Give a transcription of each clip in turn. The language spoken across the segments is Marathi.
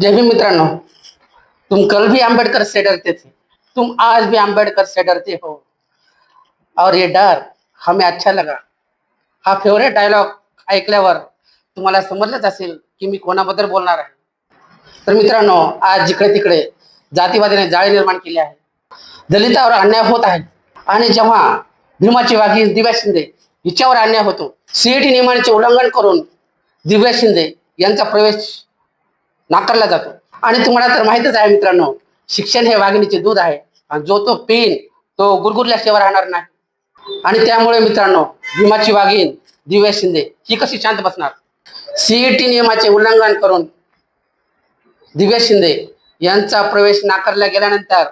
जय भीम मित्रांनो. तुम कल भी अंबेडकर से डरते थे. तुम आज भी अंबेडकर से डरते हो. और ये डर हमें अच्छा लगा. हा फेवरेट डायलॉग ऐकल्यावर तुम्हाला समजलंच असेल की मी कोणाबद्दल बोलणार आहे. तर मित्रांनो आज जिकडे तिकडे जातीवादीने जाळी निर्माण केली आहे. दलितावर अन्याय होत आहे. आणि जेव्हा भीमाची वाघी दिव्या शिंदे हिच्यावर अन्याय होतो सीईटी नियमांचे उल्लंघन करून दिव्या शिंदे यांचा प्रवेश नाकारला जातो. आणि तुम्हाला तर माहितच आहे मित्रांनो शिक्षण हे वाघिणीचे दूध आहे. आणि जो तो पेन तो गुरगुरल्याशिवाय राहणार नाही. आणि त्यामुळे मित्रांनो भीमाची वाघीण दिव्या शिंदे ही कशी शांत बसणार? सीईटी नियमाचे उल्लंघन करून दिव्या शिंदे यांचा प्रवेश नाकारला गेल्यानंतर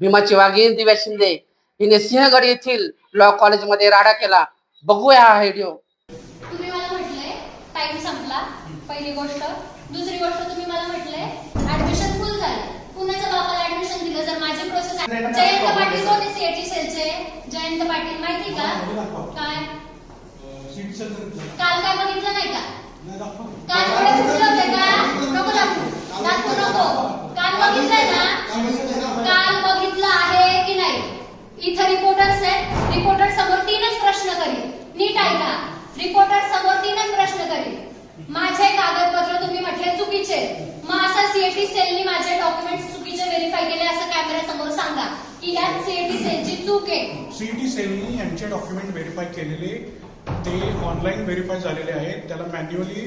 भीमाची वाघीण दिव्या शिंदे हिने सिंहगड येथील लॉ कॉलेजमध्ये राडा केला. बघूया हा व्हिडिओ तुम्ही मला म्हटले टाइम संपला. पहिली गोष्ट. दुसरी गोष्ट तुम्ही मला म्हटले ऍडमिशन फुल झाले कुणाच्या बापाला ऍडमिशन दिलं जर माझी प्रोसेस जयंत पाटील कोण सीएटी सेलचे जयंत पाटील माहिती का? काय? काल काय बघितलं नाही का? काल फुटले होते का? नको दाखवू दाखवू नको काल बघितलंय ना? काल बघितलं आहे की नाही? इथं रिपोर्टर्स आहेत. रिपोर्टर समोर तीनच प्रश्न करील नीट ऐका. रिपोर्टर समोर तीनच माझे कागदपत्र तुम्ही म्हटले चुकीचे. मग असं सीएटी सेलनी माझे डॉक्युमेंट चुकीचे व्हेरीफाय केले असं कॅमेरा समोर सांगा. की यात सीएटी सेलची चूक आहे. सीईटी सेलनी यांचे डॉक्युमेंट व्हेरीफाय केलेले ते ऑनलाईन व्हेरीफाय झालेले आहेत. त्याला मॅन्युअली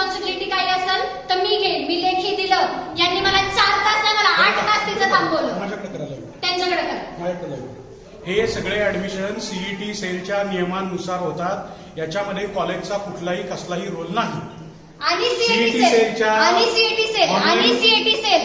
रिस्पॉन्सिबिलिटी काही असेल तर मी घेईन मी लेखी दिलं. यांनी मला चार तास नाही मला आठ तास तिथं थांबवलं. माझ्याकडे करायला लागेल. त्यांच्याकडे करा. माझ्याकडे लागेल. हे सगळे ऍडमिशन सीईटी सेलच्या नियमानुसार होतात. याच्यामध्ये कॉलेजचा कुठलाही कसलाही रोल नाही. आणि सीएटी CET सेल सेलच्या आणि सीएटी सेल online- आणि सीएटी सेल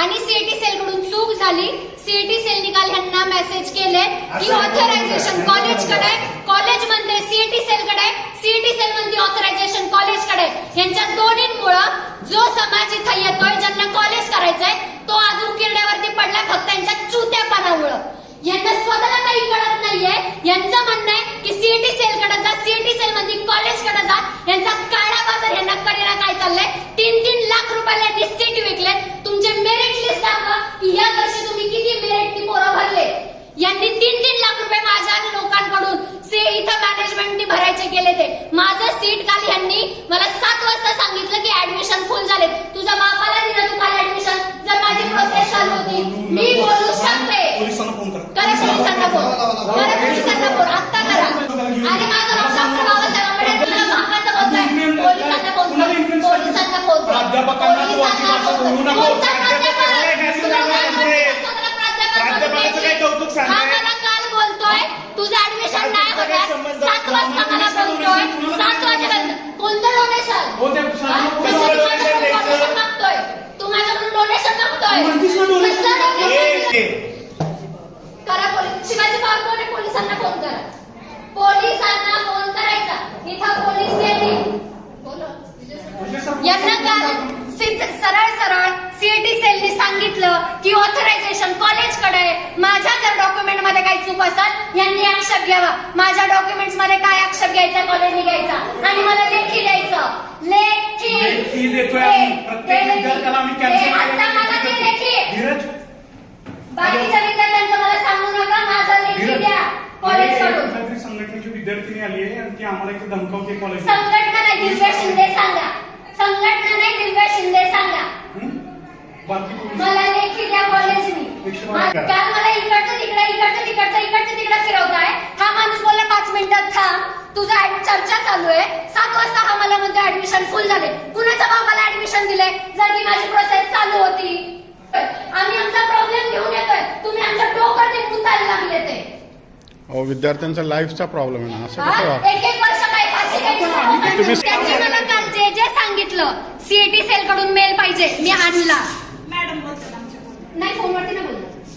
आणि सीएटी सेल कडून चूक झाली सीएटी सेल निकाल ह्यांना मेसेज केले की ऑथरायझेशन कॉलेजकडे कॉलेज म्हणते सीएटी सेल कडे सीएटी सेल म्हणते ऑथरायझेशन कॉलेजकडे यांच्या दोन्हींमुळं जो समाज इथं येतोय ज्यांना कॉलेज करायचंय तो आज उकिरड्यावरती पडला फक्त त्यांच्या चुत्यापणामुळं. यांना स्वतःला काही कळत नाहीये. यांचं म्हणणं आहे की सीएटी सेल कडे जा सीएटी सेल मध्ये कॉलेजकडे जा. यांचा काळा बाजार यांना कडेला काय चाललंय? तीन तीन लाख रुपयाला यांनी सीट विकले तुमचे मेरिट लिस्ट की या वर्षी तुम्ही किती मेरिट पोरं भरले? यांनी तीन तीन लाख रुपये माझ्या लोकांकडून से इथं मॅनेजमेंटनी भरायचे गेले ते. माझं सीट काल यांनी मला सात वाजता सांगितलं की ऍडमिशन फुल झाले तुझ्या बापाला दिलं तू काल ऍडमिशन जर माझी प्रोसेस चालू होती मी बोलू शकते. पोलिसांना फोन करा पोलिसांना फोन. करा पोलिसांना फोन. आत्ता करा. आणि माझा डॉक्टर बाबासाहेब आंबेडकर. मापाचं बोलतोय पोलिसांना फोन कर. पोलिसांना फोन कर. प्राध्यापकांना तू अशी भाषा बोलू नको. कोणता प्राध्यापक? काय नाही, तुला तुला काय काय वाटतं? तुला प्राध्यापक प्राध्यापकाचं काय कौतुक सांगताय? हा मला काल बोलतोय. तुझं ऍडमिशन नाही होणार. सात वाजता मला बोलतोय. सात वाजेपर्यंत. कोणतं डोनेशन हो, मागतोय? तू माझ्याकडून डोनेशन मागतोय. करा पोलीस. शिवाजी पोलिसांना फोन करा. पोलिसांना फोन करायचा. इथं पोलीस. यांना सेलनी सांगितलं की ऑथरायझेशन कॉलेजकडे आहे. माझ्या जर डॉक्युमेंटमध्ये काही चूक असेल यांनी आक्षेप घ्यावा. माझ्या डॉक्युमेंट्समध्ये काय आक्षेप घ्यायचा कॉलेजने घ्यायचा? आणि मला लेखी द्यायचं. लेखी. बाकीच्या विद्यार्थ्यांचं मला सांगू नका माझा लेखी द्या. कॉलेजकडून संघटनेची विद्यार्थिनी आली आहे आणि ती आम्हाला इथे धमकावते कॉलेज संघटना नाही दिव्या शिंदे सांगा. संघटना नाही दिव्या शिंदे सांगा. मला लेखी द्या कॉलेजनी. काल मला इकडचं तिकडे इकडचं तिकडचं इकडचं तिकडे फिरवताय. हा माणूस बोलला पाच मिनिटात थांब. तुझा चर्चा चालू आहे. सात वाजता हा मला म्हणतो ऍडमिशन फुल झाले. कुणाच्या बाबाला ऍडमिशन दिले जर की माझी प्रोसेस चालू होती आम्ही आमचा प्रॉब्लेम घेऊन येतोय. तुम्ही आमच्या डोकर ते मुतायला लागले ते. अहो विद्यार्थ्यांचा लाईफचा प्रॉब्लेम आहे ना असं कसं हा? वा एक एक वर्ष काय फाशी घ्यायची नाही. तुम्ही- त्यांनी मला काल जे जे सांगितलं सीएटी सेल कडून मेल पाहिजे मी आणला मॅडम बोलतात आमच्याकडून नाही फोनवरती नाही बोलत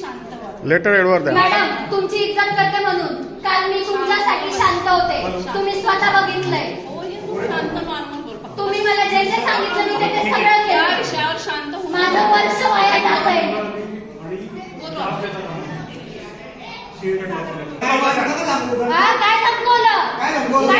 व्हा लेटर एडवर द्या. मॅडम तुमची इज्जत करते म्हणून. काल मी तुमच्यासाठी शांत होते. तुम्ही स्वतः बघितलंय. तुम्ही मला जे जे सांगितलं मी ते सगळं केलं. शांत माझं वर्ष वाया जात आहे हा काय धमकवलं काय धमकवलं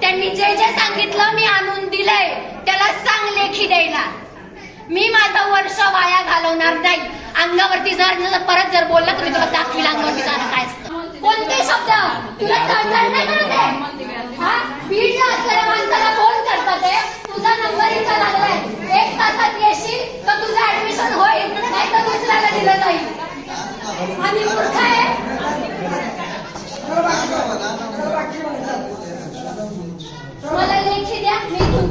त्यांनी जे जे सांगितलं मी आणून दिलंय त्याला सांग लेखी द्यायला. मी माझं वर्ष वाया घालवणार नाही. अंगावरती जर परत जर बोललं तर मी तुला दाखवील अंगावरती जाणं काय असतं. कोणते शब्द? तुला तळतळ नाही करत आहे? बीडला असलेल्या माणसाला फोन करतात तुझा नंबर इथं लागलाय. एक तासात येशील तर तुझं ऍडमिशन होईल? नाही तर दुसऱ्याला दिलं जाईल. आणि मूर्ख आहे मला लेखी द्या मी इथून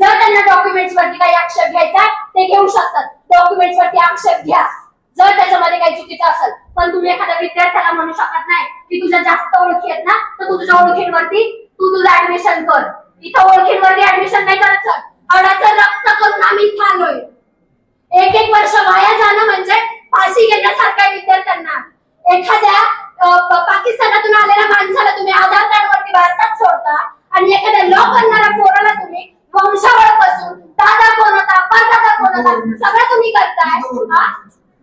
जर त्यांना डॉक्युमेंट्स वरती काही आक्षेप घ्यायचा ते घेऊ शकतात. डॉक्युमेंट्स वरती आक्षेप घ्या. जर त्याच्यामध्ये काही चुकीचं असेल पण तुम्ही एखाद्या विद्यार्थ्याला म्हणू शकत नाही की तुझ्या जास्त ओळखी आहेत ना तर तू तुझ्या ओळखींवरती तू तुझं ऍडमिशन कर. इथं ओळखींवरती ऍडमिशन नाही करत सर हाडाचं रक्त करून आम्ही इथं आलोय एक एक वर्ष वाया जाणं म्हणजे फाशी घेण्यासारखं आहे विद्यार्थ्यांना एखाद्या अ, प- पाकिस्तानातून आलेल्या माणसाला तुम्ही आधार कार्ड वरती भारतात सोडता आणि एखाद्या लॉ करणाऱ्या पोराला तुम्ही वंशावळपासून दादा कोण होता परदादा कोण होता सगळं तुम्ही करताय हा?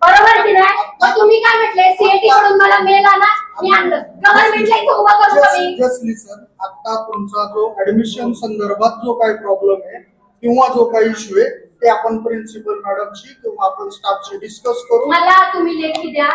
बरोबर की नाही मग तुम्ही काय म्हटले सीएटी कडून मला मेल आला मी आणलं. गव्हर्नमेंटला इथं उभं करू का मी सिरियसली सर आता तुमचा जो ऍडमिशन संदर्भात जो काही प्रॉब्लेम आहे किंवा जो काही इश्यू आहे ते आपण प्रिन्सिपल मॅडमशी किंवा आपण स्टाफशी डिस्कस करू. मला तुम्ही लेखी द्या.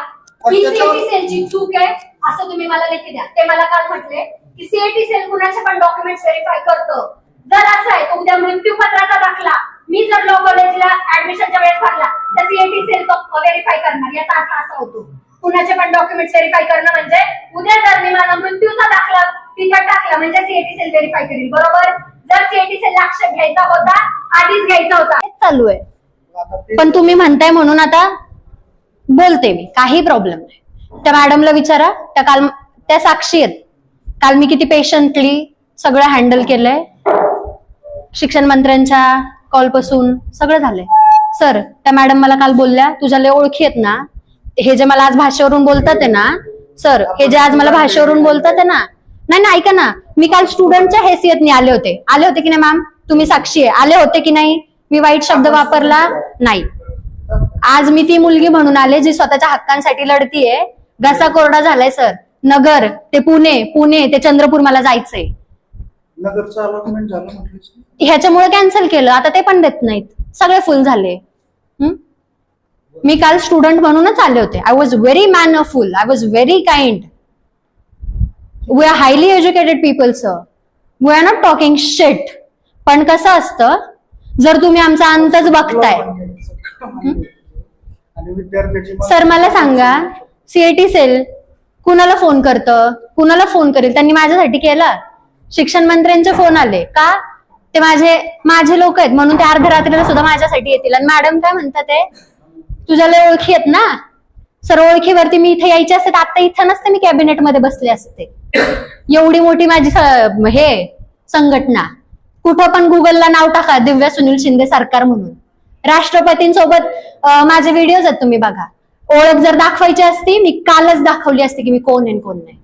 पण ही त्याच्यावर- सेलची चूक आहे असं तुम्ही मला लेखी द्या. ते मला काल म्हटले की सीएटी सेल कुणाचे पण डॉक्युमेंट्स व्हेरीफाय करतं. जर असं आहे तर उद्या मृत्यूपत्राचा दाखला. मी जर लॉ कॉलेजला ऍडमिशनच्या वेळेस भरला तर सीएटी सेल तो व्हेरीफाय करणार. याचा अर्थ असा होतो. कुणाचे पण डॉक्युमेंट व्हेरीफाय करणं म्हणजे उद्या जर मी माझा मृत्यूचा दाखला तिथं टाकला म्हणजे सीएटी सेल व्हेरीफाय करेल बरोबर? जर सीएटी सेल लक्ष घ्यायचा होता आधीच घ्यायचा होता. हेच चालू आहे. पण तुम्ही म्हणताय म्हणून आता बोलते मी काही प्रॉब्लेम नाही. त्या मॅडमला विचारा त्या काल त्या साक्षी आहेत. काल मी किती पेशंटली सगळं हँडल केलंय. शिक्षण मंत्र्यांच्या कॉलपासून सगळं झालंय. सर त्या मॅडम मला काल बोलल्या तुझ्या लय ओळखी आहेत ना हे जे मला आज भाषेवरून बोलतात आहे ना सर हे जे आज मला भाषेवरून बोलतात आहे ना नाही ना ऐका ना मी काल स्टुडंटच्या हैसियतने आले होते. आले होते की नाही मॅम तुम्ही साक्षी आहे. आले होते की नाही? मी वाईट शब्द वापरला? नाही. आज मी ती मुलगी म्हणून आले जी स्वतःच्या हक्कांसाठी लढतीये. घसा कोरडा झालाय सर. नगर ते पुणे पुणे ते चंद्रपूर मला जायचंय. नगरचं अलॉटमेंट झालं म्हटलीस ना? ह्याच्यामुळे कॅन्सल केलं. आता ते पण देत नाहीत. सगळे फुल झाले? मी काल स्टुडंट म्हणूनच आले होते. I was very mannerful I was very kind we are highly educated people sir we are not talking शेट पण कसं असतं जर तुम्ही आमचा अंतच बघताय. सर मला सांगा सीएटी सेल कुणाला फोन करतं? कुणाला फोन करेल? त्यांनी माझ्यासाठी केला. शिक्षण मंत्र्यांचे फोन आले. का? ते माझे माझे लोक आहेत. म्हणून ते अर्धरात्रीला सुद्धा माझ्यासाठी येतील. आणि मॅडम काय म्हणतात ते? तुझ्या लय ओळखी आहेत ना? सर ओळखीवरती मी इथे यायचे असते तर आता इथं नसते मी कॅबिनेटमध्ये बसले असते. एवढी मोठी माझी हे संघटना. कुठं पण गुगलला नाव टाका दिव्या सुनील शिंदे सरकार म्हणून. राष्ट्रपतींसोबत माझे व्हिडिओज आहेत तुम्ही बघा. ओळख जर दाखवायची असती मी कालच दाखवली असती की मी कोण आहे कोण नाही.